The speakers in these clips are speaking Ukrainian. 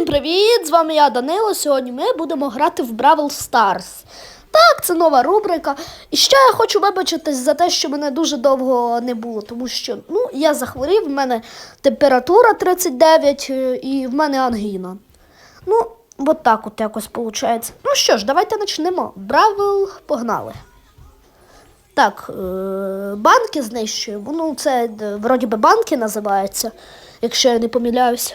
Всім привіт! З вами я Данило. Сьогодні ми будемо грати в Бравл Stars. Так, це нова рубрика. І ще я хочу вибачитись за те, що мене дуже довго не було, тому що ну, я захворів, в мене температура 39 е, і в мене ангіна. Ну, от так от якось виходить. Ну що ж, давайте почнемо. Бравл, погнали. Так, е, банки знищуємо. Ну, це е, вроді би банки називаються, якщо я не помиляюсь.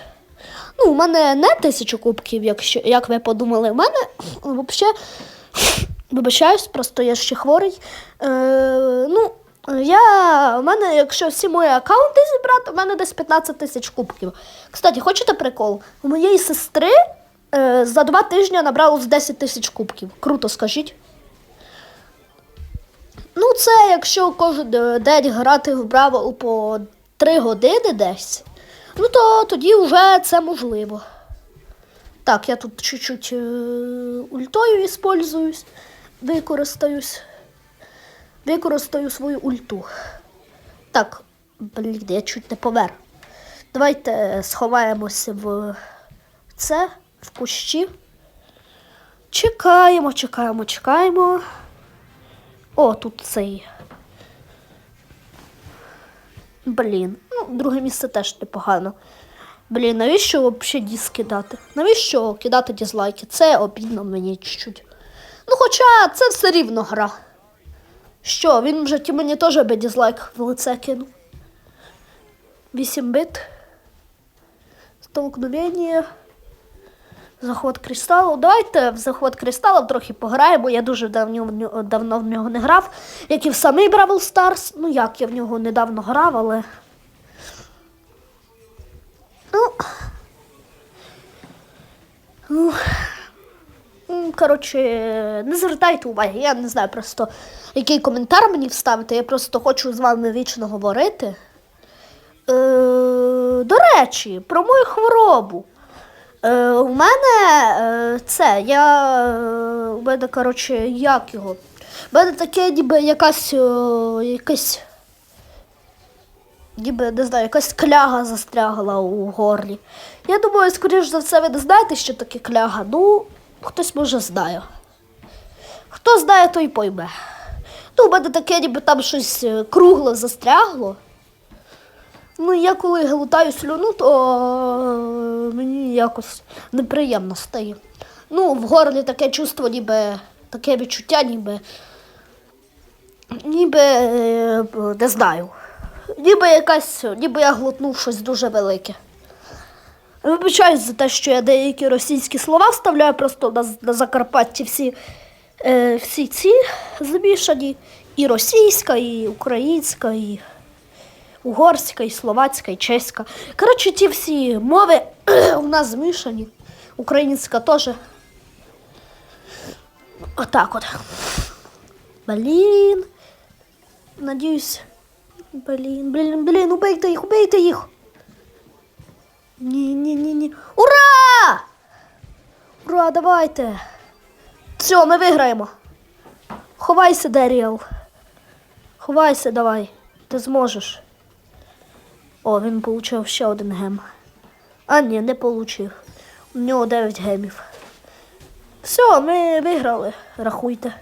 Ну, у мене не тисячу кубків, якщо, як ви подумали. У мене взагалі, вибачаюсь, просто я ще хворий. Е, ну, я, у мене, якщо всі мої аккаунти зібрати, у мене десь 15 тисяч кубків. Кстати, хочете прикол? У моєї сестри е, за два тижні набралось 10 тисяч кубків. Круто, скажіть. Ну, це якщо кожен день грати в Бравл по 3 години десь, ну то тоді вже це можливо. Так, я тут чуть-чуть е, ультою іспользуюсь, використаюсь. Використаю свою ульту. Так, блін, я чуть не помер. Давайте сховаємося в це, в кущі. Чекаємо, чекаємо, чекаємо. О, тут цей. Блін, ну, друге місце теж непогано. Блін, навіщо взагалі діз кидати? Навіщо кидати дізлайки? Це обідно мені чуть-чуть. Ну, хоча це все рівно гра. Що, він вже житті мені теж би дізлайк в лице кинув. 8 бит. Столкновення. Заход кристалу. Давайте в заход кристалу трохи пограємо. Я дуже нього, давно в нього не грав. Як і в самий Бравл Старс. Ну як я в нього недавно грав, але. Ну. Ну. Коротше, не звертайте уваги, я не знаю просто, який коментар мені вставити. Я просто хочу з вами вічно говорити. Е, до речі, про мою хворобу. Е, у мене е, це, я. Е, у мене, коротше, як його? У мене таке, ніби якась. Е, якась. Ніби, не знаю, якась кляга застрягла у горлі. Я думаю, скоріш за все, ви не знаєте, що таке кляга. Ну, хтось може знає. Хто знає, той пойме. Ну, у мене таке, ніби там щось е, кругле застрягло. Ну, я коли глотаю слюну, то е, мені якось неприємно стає. Ну, в горлі таке чувство, ніби таке відчуття, ніби. Ніби е, не знаю. Ніби якась, ніби я глотнув щось дуже велике. Вибачаюсь за те, що я деякі російські слова вставляю просто на, на Закарпатті всі, е, всі ці замішані. І російська, і українська, і угорська, і словацька, і чеська. Коротше, ті всі мови у нас змішані. Українська теж. Отак от. Блін. Надіюсь. Блін, блін, блін, убийте їх, убийте їх. Ні, ні, ні, ні. Ура! Ура, давайте. Все, ми виграємо. Ховайся, Деріал. Ховайся, давай. Ти зможеш. О, він отримав ще один гем. А ні, не отримав. У нього 9 гемів. Все, ми виграли, рахуйте.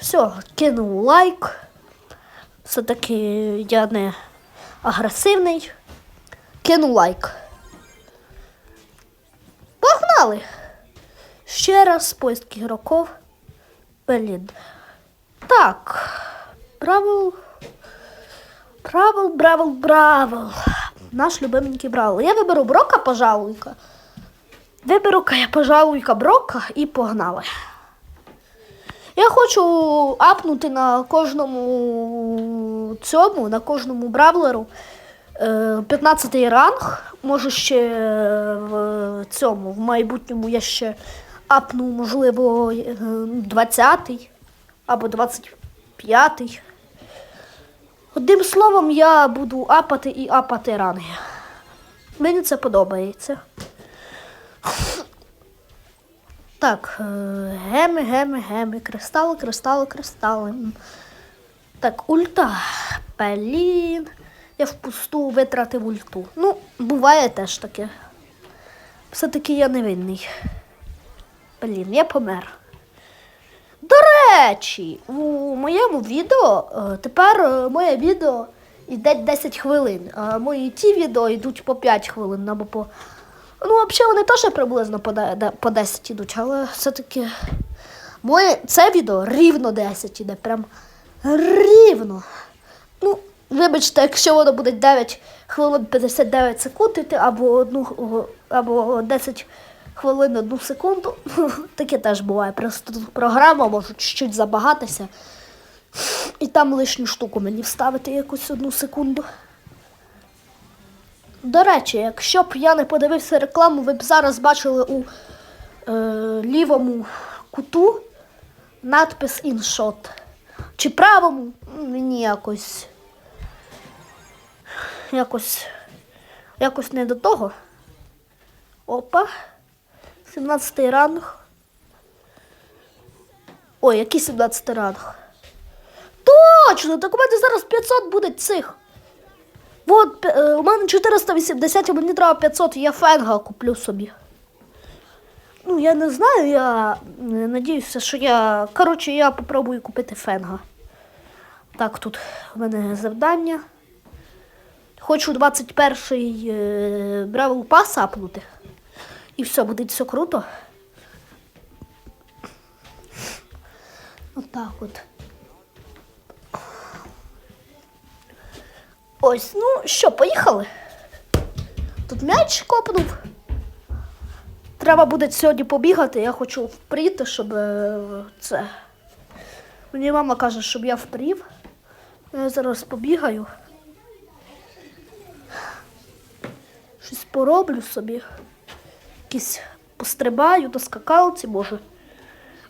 Все, кинув лайк. Все-таки я не агресивний. Кинув лайк. Погнали! Ще раз поиск ігроків. Блін. Так. Бравл. Бравл, бравл, бравл. Наш любименький бравл. Я виберу Брока, пожалуйка. Виберу-ка я, пожалуйка, Брока і погнали. Я хочу апнути на кожному цьому, на кожному бравлеру е, 15 ранг. Може ще в цьому, в майбутньому я ще апну, можливо, 20 або 25. Одним словом, я буду апати і апати ранги. Мені це подобається. Так, е, геми, геми, геми, кристали, кристали, кристали. Так, ульта. Блін. Я впусту витратив ульту. Ну, буває теж таке. Все-таки я невинний. Блін, я помер. Речі, у моєму відео е, тепер е, моє відео йде 10 хвилин, а мої ті відео йдуть по 5 хвилин або по. Ну, взагалі, вони теж приблизно по де- де- по 10 йдуть, але все-таки моє це відео рівно 10 іде. Прям рівно. Ну, вибачте, якщо воно буде 9 хвилин 59 секунд або, одну, або 10 хвилин 1 секунду. Таке теж буває. Просто тут програма може чуть-чуть забагатися. І там лишню штуку мені вставити якусь одну секунду. До речі, якщо б я не подивився рекламу, ви б зараз бачили у е, лівому куту надпис InShot. Чи правому? Мені якось. Якось. Якось не до того. Опа. 17 ранг. Ой, який 17 ранг? Точно! Так у мене зараз 500 буде цих. От, е, у мене 480, а мені треба 500, я фенга куплю собі. Ну, я не знаю, я е, надіюся, що я. Коротше, я попробую купити фенга. Так, тут в мене завдання. Хочу 21-й е, Бравл Пас апнути. І все, буде все круто. Отак от. Ось, ну що, поїхали? Тут м'яч копнув. Треба буде сьогодні побігати. Я хочу впріти, щоб е, це. Мені мама каже, щоб я впрів. Я зараз побігаю. Щось пороблю собі. Якісь пострибаю до скакалці, може.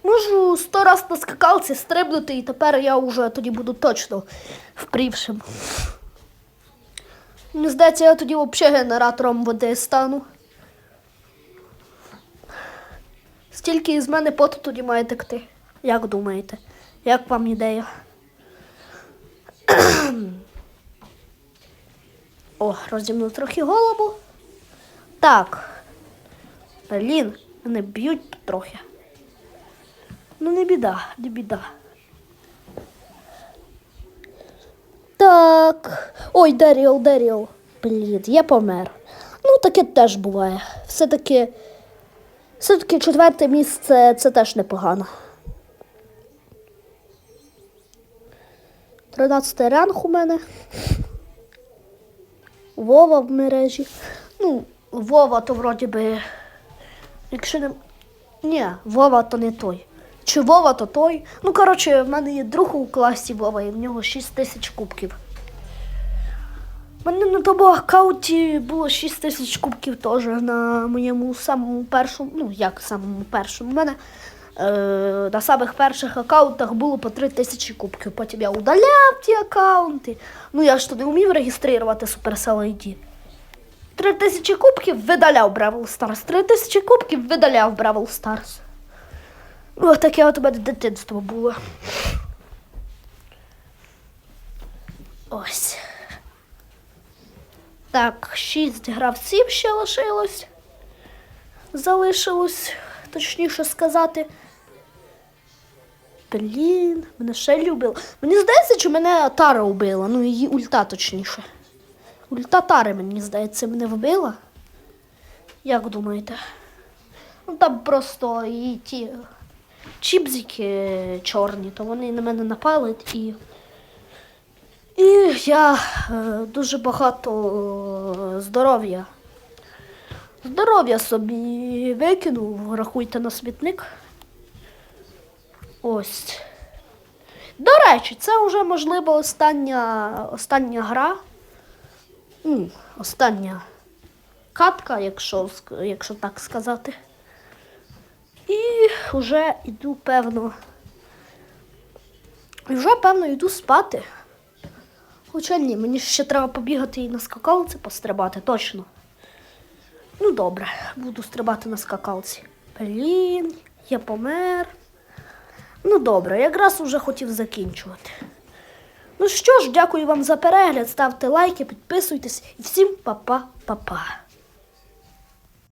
Можу сто раз на скакалці стрибнути, і тепер я вже тоді буду точно впрівшим. Мені здається, я тоді взагалі генератором води стану. Стільки із мене поту тоді має текти. Як думаєте? Як вам ідея? О, розімну трохи голову. Так. Блін, мене б'ють трохи. Ну, не біда, не біда. Так. Ой, Деріл, Деріл. Блін, я помер. Ну, таке теж буває. Все-таки. Все-таки четверте місце це теж непогано. Тринадцятий ранг у мене. Вова в мережі. Ну, Вова то вроді би. Якщо не. Ні, Вова то не той. Чи Вова то той. Ну, коротше, в мене є друг у класі Вова, і в нього 6 тисяч кубків. У мене на тому аккаунті було 6 тисяч кубків теж на моєму самому першому, ну як самому першому. У мене е, на самих перших аккаунтах було по 3 тисячі кубків. Потім я удаляв ті аккаунти. Ну я ж то не вмів реєструвати Supercell ID. 3 тисячі кубків видаляв Бравл Старс. 3 тисячі кубків видаляв Бравл Старс. Ось таке от у мене дитинство було. Ось. Так, шість гравців ще лишилось. Залишилось, точніше сказати. Блін, мене ще любила. Мені здається, що мене Тара вбила. Ну, її ульта точніше. Ульта Тари, мені здається, мене вбила. Як думаєте? Ну там просто і ті чіпзики чорні, то вони на мене напали і. І я е, дуже багато е, здоров'я. Здоров'я собі викинув, рахуйте на смітник. Ось. До речі, це вже, можливо, остання, остання гра. Остання катка, якщо, якщо так сказати. І вже йду, певно. І вже, певно, йду спати. Хоча ні, мені ще треба побігати і на скакалці пострибати, точно. Ну добре, буду стрибати на скакалці. Блін, я помер. Ну добре, якраз вже хотів закінчувати. Ну що ж, дякую вам за перегляд, ставте лайки, підписуйтесь і всім па-па-па-па.